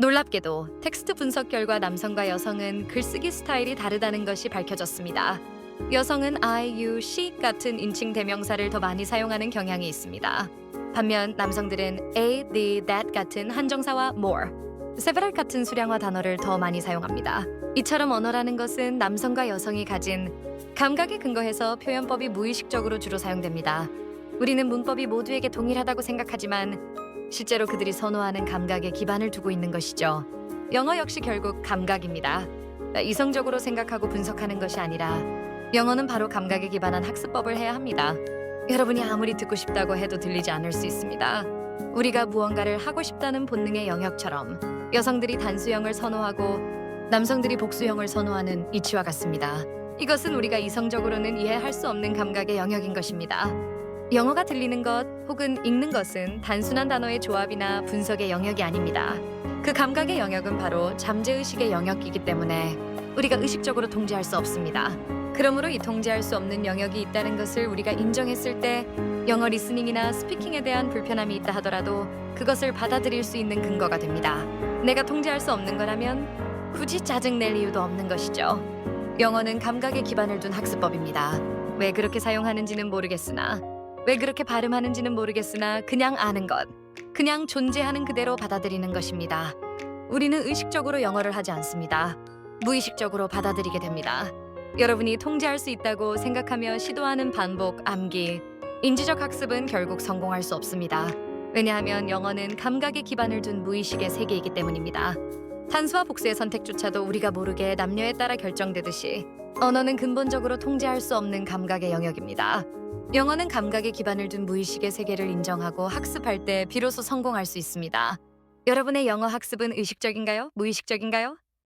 놀랍게도 텍스트 분석 결과 남성과 여성은 글쓰기 스타일이 다르다는 것이 밝혀졌습니다. 여성은 I, you, she 같은 인칭 대명사를 더 많이 사용하는 경향이 있습니다. 반면 남성들은 a, the, that 같은 한정사와 more, several 같은 수량화 단어를 더 많이 사용합니다. 이처럼 언어라는 것은 남성과 여성이 가진 감각에 근거해서 표현법이 무의식적으로 주로 사용됩니다. 우리는 문법이 모두에게 동일하다고 생각하지만 실제로 그들이 선호하는 감각에 기반을 두고 있는 것이죠. 영어 역시 결국 감각입니다. 이성적으로 생각하고 분석하는 것이 아니라 영어는 바로 감각에 기반한 학습법을 해야 합니다. 여러분이 아무리 듣고 싶다고 해도 들리지 않을 수 있습니다. 우리가 무언가를 하고 싶다는 본능의 영역처럼 여성들이 단수형을 선호하고 남성들이 복수형을 선호하는 이치와 같습니다. 이것은 우리가 이성적으로는 이해할 수 없는 감각의 영역인 것입니다. 영어가 들리는 것 혹은 읽는 것은 단순한 단어의 조합이나 분석의 영역이 아닙니다. 그 감각의 영역은 바로 잠재의식의 영역이기 때문에 우리가 의식적으로 통제할 수 없습니다. 그러므로 이 통제할 수 없는 영역이 있다는 것을 우리가 인정했을 때 영어 리스닝이나 스피킹에 대한 불편함이 있다 하더라도 그것을 받아들일 수 있는 근거가 됩니다. 내가 통제할 수 없는 거라면 굳이 짜증 낼 이유도 없는 것이죠. 영어는 감각에 기반을 둔 학습법입니다. 왜 그렇게 사용하는지는 모르겠으나 왜 그렇게 발음하는지는 모르겠으나 그냥 아는 것, 그냥 존재하는 그대로 받아들이는 것입니다. 우리는 의식적으로 영어를 하지 않습니다. 무의식적으로 받아들이게 됩니다. 여러분이 통제할 수 있다고 생각하며 시도하는 반복, 암기, 인지적 학습은 결국 성공할 수 없습니다. 왜냐하면 영어는 감각에 기반을 둔 무의식의 세계이기 때문입니다. 단수와 복수의 선택조차도 우리가 모르게 남녀에 따라 결정되듯이 언어는 근본적으로 통제할 수 없는 감각의 영역입니다. 영어는 감각에 기반을 둔 무의식의 세계를 인정하고 학습할 때 비로소 성공할 수 있습니다. 여러분의 영어 학습은 의식적인가요? 무의식적인가요?